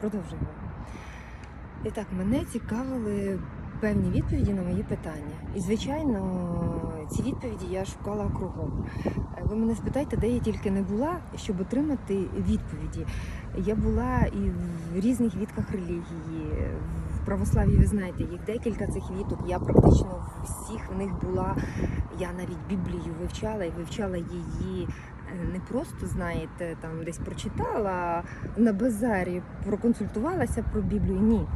Продовжуємо. І так, мене цікавили певні відповіді на мої питання. І, звичайно, ці відповіді я шукала кругом. Е, Ви мене спитайте, де я тільки не була, щоб отримати відповіді. Я була і в різних відках релігії. В православ'ї ви знаєте, їх декілька цих віток. Я практично всіх в них була. Я навіть Біблію вивчала і вивчала її е, не просто, знаєте, там десь прочитала на базарі, проконсультувалася про Біблію. Ні.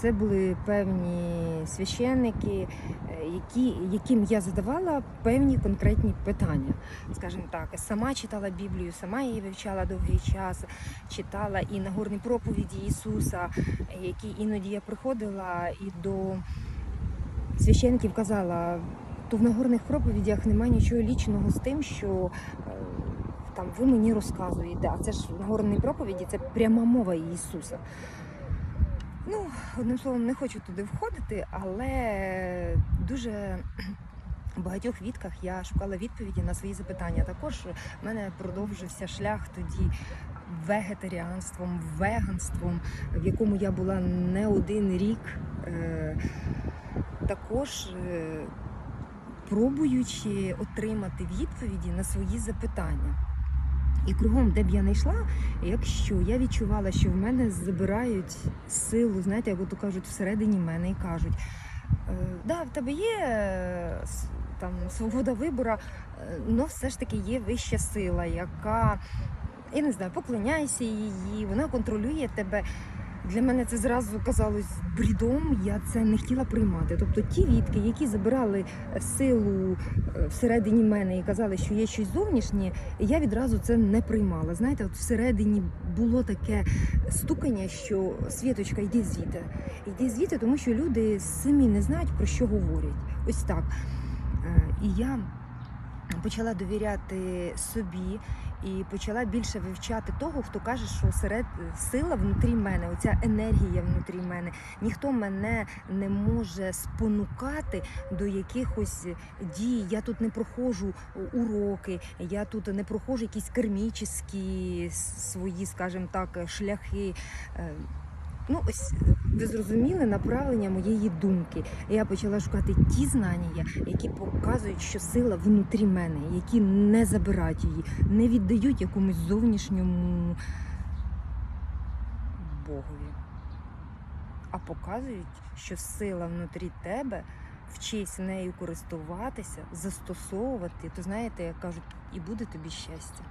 Це були певні священники, е, які, яким я задавала певні конкретні питання. Скажімо так, сама читала Біблію, сама її вивчала довгий час, читала і нагорні проповіді Ісуса, які іноді я приходила і до священників казала, то в нагорних проповідях немає нічого лічного з тим, що е, там ви мені розказуєте, а це ж нагорні проповіді, це пряма мова Ісуса. Ну, одним словом, не хочу туди входити, але дуже в багатьох відках я шукала відповіді на свої запитання. Також в мене продовжився шлях тоді вегетаріанством, веганством, в якому я була не один рік. Е, Також е, пробуючи отримати відповіді на свої запитання. І кругом, де б я не йшла, якщо я відчувала, що в мене забирають силу, знаєте, як ото кажуть, всередині мене і кажуть, «Е, да, в тебе є е, там свобода вибору, але все ж таки є вища сила, яка, я не знаю, поклоняйся її, вона контролює тебе. Для мене це зразу казалось брідом, я це не хотіла приймати. Тобто ті відки, які забирали силу е, всередині мене і казали, що є щось зовнішнє, я відразу це не приймала. Знаєте, от всередині було таке стукання, що Світочка, йди звідти. Йди звідти, тому що люди самі не знають про що говорять. Ось так. Е, І я почала довіряти собі і почала більше вивчати того, хто каже, що серед сила внутрі мене, оця енергія внутрі мене. Ніхто мене не може спонукати до якихось дій. Я тут не проходжу уроки, я тут не проходжу якісь кермічні свої, скажімо так, шляхи. Ну, ось ви зрозуміли направлення моєї думки. Я почала шукати ті знання, які показують, що сила внутрі мене, які не забирають її, не віддають якомусь зовнішньому Богові, а показують, що сила внутрі тебе. Вчись нею користуватися, застосовувати, то знаєте, як кажуть, і буде тобі щастя.